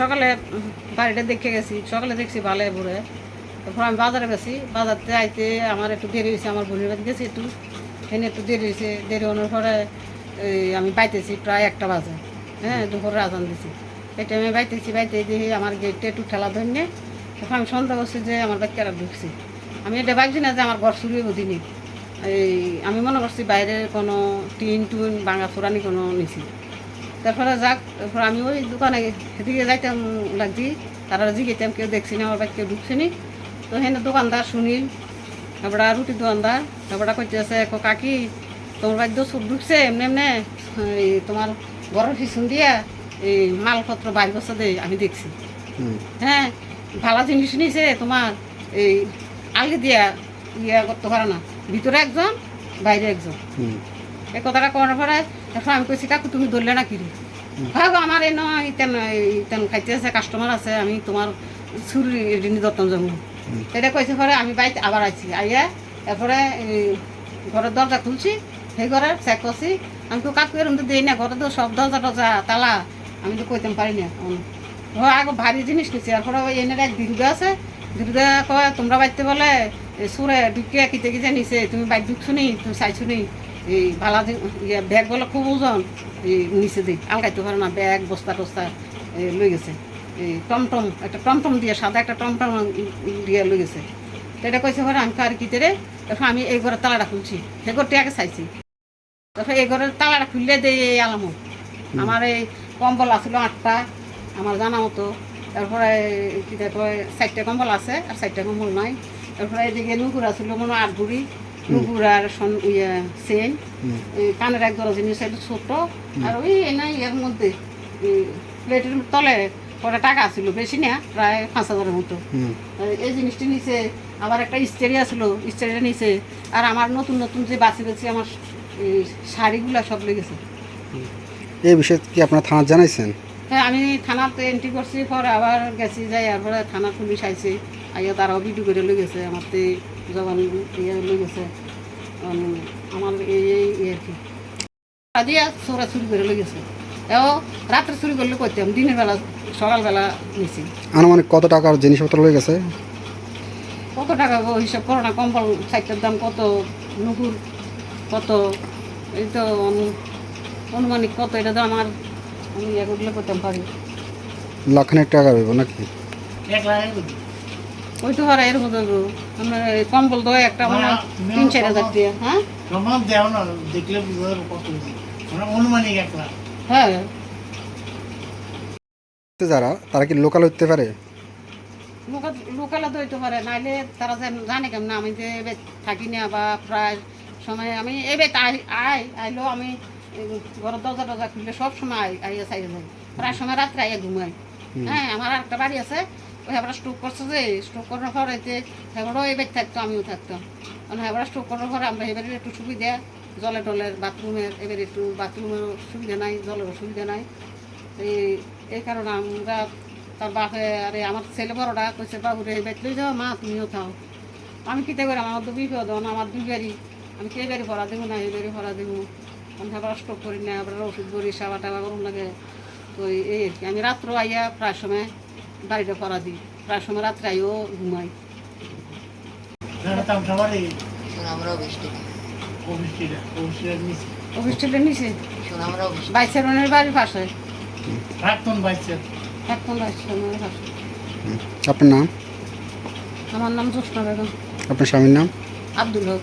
সকালে বাড়িটা দেখে গেছি, সকালে দেখছি ভালো ভরে তারপর আমি বাজারে গেছি, বাজারতে আইতে আমার একটু দেরি হয়েছে, আমার বোনের বাড়ি গেছি একটু। এনে একটু দেরি হয়েছে, দেরি হওয়ার পরে আমি বাইতেছি প্রায় একটা বাজে। হ্যাঁ দুপুরে আজান দিছি। এই টাইমে বাইতেছি বাইতে দিয়ে আমার গেটে একটু ঠেলা ধরনে। তখন আমি সন্দেহ করছি যে আমার বাচ্চারা ঢুকছি। আমি এটা ভাবছি না যে আমার ঘর শুরু হইব দিনে। এই, আমি মনে করছি বাইরের কোনো টিন টুন ভাঙা চোরানি কোনো নিছি। তারপরে যাক তারপর আমি ওই দোকানে এদিকে যাইতাম লাগছি। তারা জিগেতাম কেউ দেখছি না আমার বাড়ি কেউ ঢুকছে নি। তো হেন দোকানদার শুনি তারপরে রুটি দোকানদার তারপরে কইতেছে কো কাকি তোমার বাড়ি তো সব ঢুকছে এমনি এমনি এই তোমার ঘরের পিছন দিয়া এই মালপত্র বাইর বসে দেয় আমি দেখছি। হ্যাঁ ভালো জিনিস নিছে তোমার এই আগে দিয়া ইয়া করতে পারে না। ভিতরে একজন বাইরে একজন। এই কথাটা করার পরে এখন আমি কইছি কাকু তুমি ধরলে না কিরে ভাব আমার এই নয় ইতেন ইতেন খাইতে আছে কাস্টমার আছে আমি তোমার ঋণী যত্ন জমু এটা কইছে পরে আমি বাইতে আবার আইছি আইয়া এরপরে ঘরের দরজা খুলছি সেই ঘরে চেক করছি। আমি তো কাকু এরকম তো দিই না ঘরে তো সব দরজা টরজা তালা। আমি তো কইতাম পারি না আগে ভারী জিনিস নিচ্ছি এরপরে এনে এক দীর্ঘ আছে দীর্ঘ কয় তোমরা বাইতে বলে সুরে ঢুকিয়া কিতে কিতে নিছে তুমি বাইক ঢুকছো নি তুমি চাইছো নি? এই ভালা ইয়ে ব্যাগ বলে খুব ওজন এই নিচে দিই আলগাইতে পারে না ব্যাগ বস্তা টস্তা এই লই গেছে। এই টমটম একটা টমটম দিয়ে সাদা একটা টমটম দিয়ে লই গেছে। তো এটা কইছে পরে আমি আর কিতে রে? তখন আমি এই ঘরের তালাটা খুলছি। সে ঘরটি আগে চাইছি তখন এই ঘরের তালাটা খুললে দেই এই আলামো। আমার এই কম্বল আসলো আটটা আমার জানা মতো। তারপরে কি তারপরে চারটে কম্বল আছে আর চারটে কম্বল নাই। তারপরে এদিকে নুপুর আসলো মনে আট বুড়ি নুপুর আর সন ইয়ে চেন কানের এক দরা জিনিস একটু ছোট আর ওই নাই এর মধ্যে প্লেটের তলে পরে টাকা ছিল বেশি না প্রায় পাঁচ হাজারের মতো। এই- জিনিসটি নিচে আবার একটা ইস্তেরি আসলো ইস্তেরিটা নিচে আর আমার নতুন নতুন যে বাঁচি বাঁচি আমার শাড়িগুলা সব লেগেছে। এই বিষয়ে কি আপনার থানা জানাইছেন? হ্যাঁ আমি থানাতে এন্ট্রি করছি পরে আবার গেছি যাই এরপরে থানা পুলিশ আইছে। আইয়া তারাও ভিডিও করে লই গেছে আমার তে জবান ইয়ে লই গেছে। আমার এই এই আর কি। দিয়া চোরা চুরি করে লই গেছে। এও রাত্রে চুরি করলে করতাম দিনের বেলা সকালবেলা নিছি। আনুমানিক কত টাকার জিনিসপত্র লয়ে গেছে? কত টাকা হিসাব করো না কম্বল সাইটের দাম কত নুপুর কত এই তো অনুমানিক কত এটা তো আমার করতাম পারি লাখানেক টাকা নাকি? ওই তো হারা এরকম আমার কম্বল একটা মানে তিন চার হাজার দিয়ে হ্যাঁ? দেও না দেখলে বুঝতে কত বেশি অনুমানিক এক লাখ। হ্যাঁ। যারা তারা কি লোকাল হইতে পারে? লোকালে তো হইতে পারে নাইলে তারা যে জানে কেমন আমি যে থাকি না বা প্রায় সময় আমি এবার আই আই আইলেও আমি ঘরের দরজা টরজা খুললে সব সময় আই আইয়া চাই যাই প্রায় সময় রাত্রে আইয়া ঘুমাই হ্যাঁ আমার একটা বাড়ি আছে। ওই হেবরা স্টোক করছে যে স্টোক করার পরে যে হেবরাও এবার থাকতো আমিও থাকতাম। মানে হেবরা স্টোক করার পরে আমরা এবারে একটু সুবিধা। জলে টলের বাথরুমের এবার একটু বাথরুমের সুবিধা নাই জলের সুবিধা নাই। এই এই কারণে আমরা তার বাপে আরে আমার ছেলে বড়টা কইছে বাবু রে বেট লই যাও মা তুমিও থাও। আমি কিতে করে আমার তো বিপদ আমার দুই বাড়ি। আমি কে বাড়ি ভরা দেবো না এই বাড়ি ভরা দেবো? আমি আবার স্টক করি না আবার ওষুধ করি সাবা টাবা করুন লাগে। তো এই আর কি। আমি রাত্র আইয়া প্রায় সময় বাড়িটা করা দিই। প্রায় সময় রাত্রে আইও ঘুমাই। নিচে বাড়ির পাশে প্রাক্তন বাইসের পাশে আপনার নাম? আমার নাম জোৎস্না বেগম। আপনার স্বামীর নাম? আব্দুল হক।